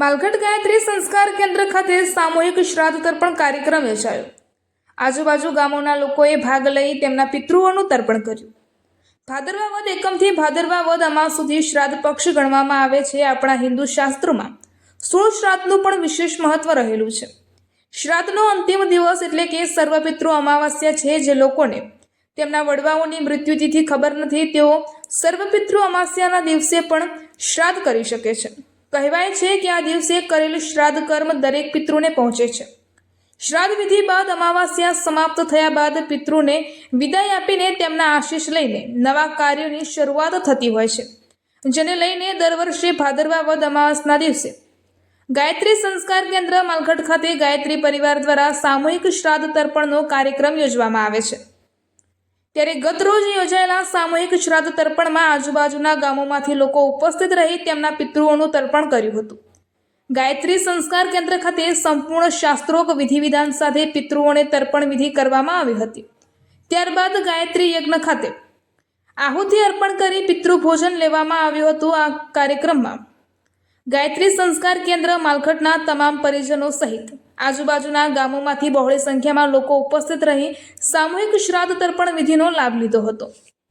માલગઢ ગાયત્રી સંસ્કાર કેન્દ્ર ખાતે સામૂહિક શ્રાદ્ધ તર્પણ કાર્યક્રમ યોજાયો. આજુબાજુ ગામોના લોકોએ ભાગ લઈ તેમના પિતૃઓનું તર્પણ કર્યું. ભાદરવા વદ એકમથી ભાદરવા વદ અમાસ સુધી શ્રાદ્ધ પક્ષ ગણવામાં આવે છે આપણા હિન્દુ શાસ્ત્રોમાં. સોળ શ્રાદ્ધનું પણ વિશેષ મહત્વ રહેલું છે. શ્રાદ્ધનો અંતિમ દિવસ એટલે કે સર્વપિતૃ અમાવાસ્યા છે જે લોકોને તેમના વડવાઓની મૃત્યુતિથિ ખબર નથી તેઓ સર્વપિતૃ અમાસ્યાના દિવસે પણ શ્રાદ્ધ કરી શકે છે. કહેવાય છે કે આ દિવસે કરેલું શ્રાદ્ધ કર્મ દરેક પિતૃને પહોંચે છે. શ્રાદ્ધ વિધિ બાદ અમાવાસ્યા સમાપ્ત થયા બાદ પિતૃને વિદાય આપીને તેમના આશીષ લઈને નવા કાર્યોની શરૂઆત થતી હોય છે, જેને લઈને દર વર્ષે ભાદરવા વદ અમાવાસના દિવસે ગાયત્રી સંસ્કાર કેન્દ્ર માલગઢ ખાતે ગાયત્રી પરિવાર દ્વારા સામૂહિક શ્રાદ્ધ તર્પણનો કાર્યક્રમ યોજવામાં આવે છે. ત્યારે ગત રોજ યોજાયેલા સામૂહિક શ્રાદ્ધ તર્પણમાં આજુબાજુના ગામોમાંથી લોકો ઉપસ્થિત રહી તેમના પિતૃઓનું તર્પણ કર્યું હતું. ગાયત્રી સંસ્કાર કેન્દ્ર ખાતે સંપૂર્ણ શાસ્ત્રોક વિધિવિધાન સાથે પિતૃઓને તર્પણ વિધિ કરવામાં આવી હતી. ત્યારબાદ ગાયત્રી યજ્ઞ ખાતે આહુતિ અર્પણ કરી પિતૃ ભોજન લેવામાં આવ્યું હતું આ કાર્યક્રમમાં. ગાયત્રી સંસ્કાર કેન્દ્ર માલખટના તમામ પરિજનો સહિત આજુબાજુના ગામોમાંથી બહોળી સંખ્યામાં લોકો ઉપસ્થિત રહી સામૂહિક શ્રાદ્ધ તર્પણ વિધિનો લાભ લીધો હતો.